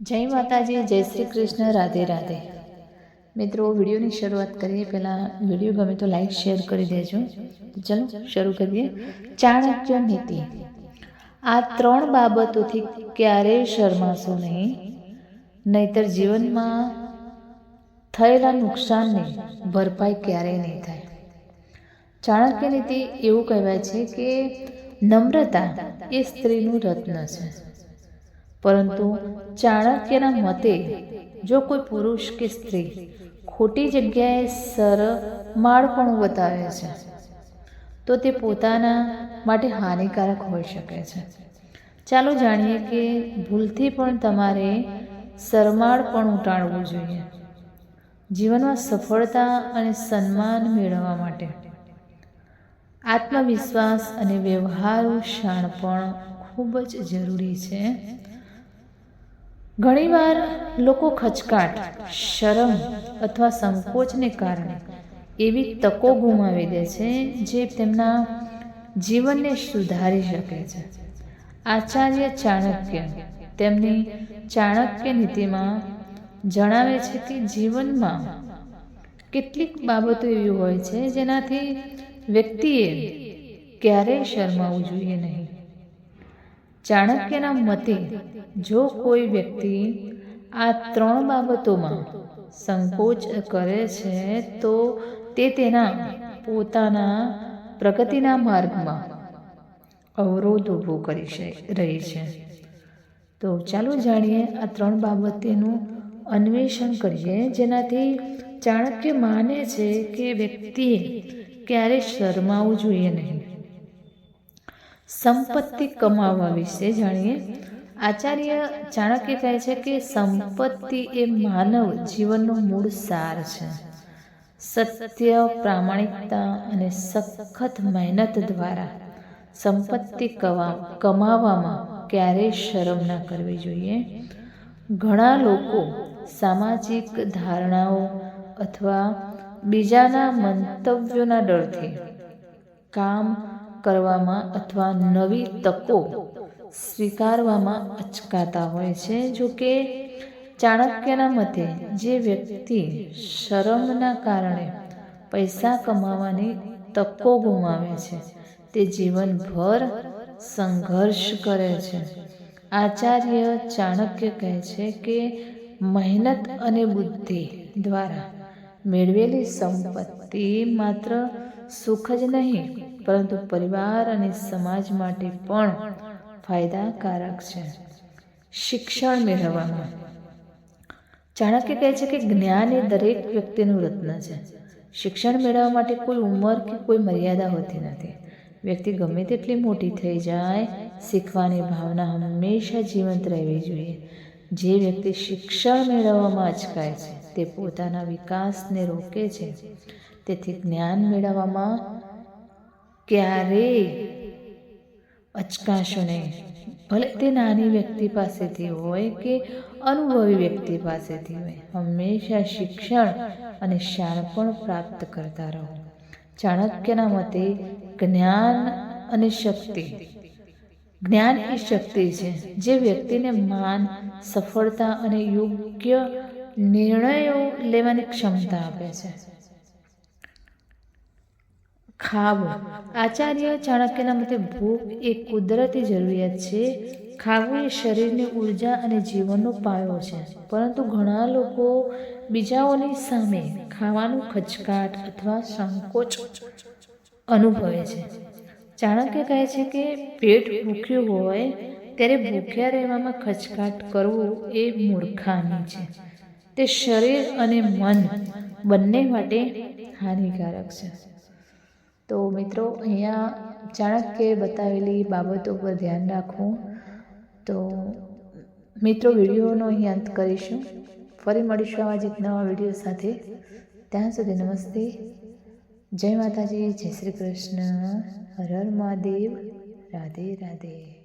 જય માતાજી, જય શ્રી કૃષ્ણ, રાધે રાધે. મિત્રો, વિડીયોની શરૂઆત કરીએ. પહેલાં વીડિયો ગમે તો લાઈક, શેર કરી દેજો. તો ચલો શરૂ કરીએ. ચાણક્ય નીતિ. આ ત્રણ બાબતોથી ક્યારેય શરમાશો નહીં? નહીતર જીવનમાં થયેલા નુકસાનની ભરપાઈ ક્યારેય નહીં થાય. ચાણક્ય નીતિ એવું કહેવાય છે કે નમ્રતા એ સ્ત્રીનું રત્ન છે. પરંતુ ચાણક્યના મતે જો કોઈ પુરુષ કે સ્ત્રી ખોટી જગ્યાએ સરમાળપણું બતાવે છે તો તે પોતાના માટે હાનિકારક હોઈ શકે છે. ચાલો જાણીએ કે ભૂલથી પણ તમારે સરમાળપણું ટાળવું જોઈએ. જીવનમાં સફળતા અને સન્માન મેળવવા માટે આત્મવિશ્વાસ અને વ્યવહારુ શાણપણ ખૂબ જ જરૂરી છે. ઘણીવાર લોકો ખચકાટ, શરમ અથવા સંકોચને કારણે એવી તકો ગુમાવી દે છે જે તેમના જીવનને સુધારી શકે છે. આચાર્ય ચાણક્ય તેમની ચાણક્ય નીતિમાં જણાવે છે કે જીવનમાં કેટલીક બાબતો એવી હોય છે જેનાથી વ્યક્તિએ ક્યારેય શરમાવવું જોઈએ નહીં. ચાણક્યના મતે, જો કોઈ વ્યક્તિ આ ત્રણ બાબતોમાં સંકોચ કરે છે, તો તે તેના પોતાના પ્રગતિના માર્ગમાં અવરોધ ઊભો કરી રહી છે. તો ચાલો જાણીએ આ ત્રણ બાબતેનું અન્વેષણ કરીએ. જેનાથી ચાણક્ય માને છે કે વ્યક્તિએ ક્યારે શરમાવવું જોઈએ નહીં. સંપત્તિ કમાવવા વિશે જાણીએ. આચાર્ય ચાણક્ય કહે છે કે સંપત્તિ એ માનવ જીવનનો મૂળ સાર છે. સત્ય, પ્રામાણિકતા અને સખત મહેનત દ્વારા સંપત્તિ કમાવામાં ક્યારેય શરમ ના કરવી જોઈએ. ઘણા લોકો સામાજિક ધારણાઓ અથવા બીજાના મંતવ્યોના ડરથી કામ કરવામાં અથવા નવી તકો સ્વીકારવામાં અચકાતા હોય છે. જો કે ચાણક્યના મતે, જે વ્યક્તિ શરમના કારણે પૈસા કમાવાની તકો ગુમાવે છે, તે જીવનભર સંઘર્ષ કરે છે. આચાર્ય ચાણક્ય કહે છે કે, મહેનત અને બુદ્ધિ દ્વારા મેળવેલી સંપત્તિ માત્ર સુખ જ નહીં પરંતુ પરિવાર અને સમાજ માટે પણ ફાયદાકારક છે. શિક્ષણ મેળવવામાં. ચાણક્ય કહે છે કે જ્ઞાન એ દરેક વ્યક્તિનું રત્ન છે. શિક્ષણ મેળવવા માટે કોઈ ઉંમર કે કોઈ મર્યાદા હોતી નથી. વ્યક્તિ ગમે તેટલી મોટી થઈ જાય, શીખવાની ભાવના હંમેશા જીવંત રહેવી જોઈએ. જે વ્યક્તિ શિક્ષણ મેળવવામાં અચકાય છે, તે પોતાના વિકાસને રોકે છે. તેથી જ્ઞાન મેળવવામાં ક્યારેય અચકાશો નહીં ભલે તે નાની વ્યક્તિ પાસેથી હોય કે અનુભવી વ્યક્તિ પાસેથી હોય, હંમેશા શિક્ષણ અને શાણપણ પ્રાપ્ત કરતા રહો. ચાણક્યના મતે, જ્ઞાન અને શક્તિ. જ્ઞાન એ શક્તિ છે, જે વ્યક્તિને માન, સફળતા અને યોગ્ય નિર્ણયો લેવાની ક્ષમતા આપે છે. ખાવું. આચાર્ય ચાણક્યના મતે ભૂખ એ કુદરતી જરૂરિયાત છે. ખાવું એ શરીરની ઊર્જા અને જીવનનો પાયો છે. પરંતુ ઘણા લોકો બીજાઓની સામે ખાવાનું ખચકાટ અથવા સંકોચ અનુભવે છે. ચાણક્ય કહે છે કે પેટ ભૂખ્યું હોય ત્યારે ભૂખ્યા રહેવામાં ખચકાટ કરવું એ મૂર્ખામી છે. તે શરીર અને મન બંને માટે હાનિકારક છે. તો મિત્રો, અહીંયા ચાણક્યે બતાવેલી બાબતો પર ધ્યાન રાખવું. તો મિત્રો, વિડીયોનો અહીં અંત કરીશું. ફરી મળીશું આવા જ એક નવા વીડિયો સાથે. ત્યાં સુધી નમસ્તે. જય માતાજી, જય શ્રી કૃષ્ણ. હર હર મહાદેવ. રાધે રાધે.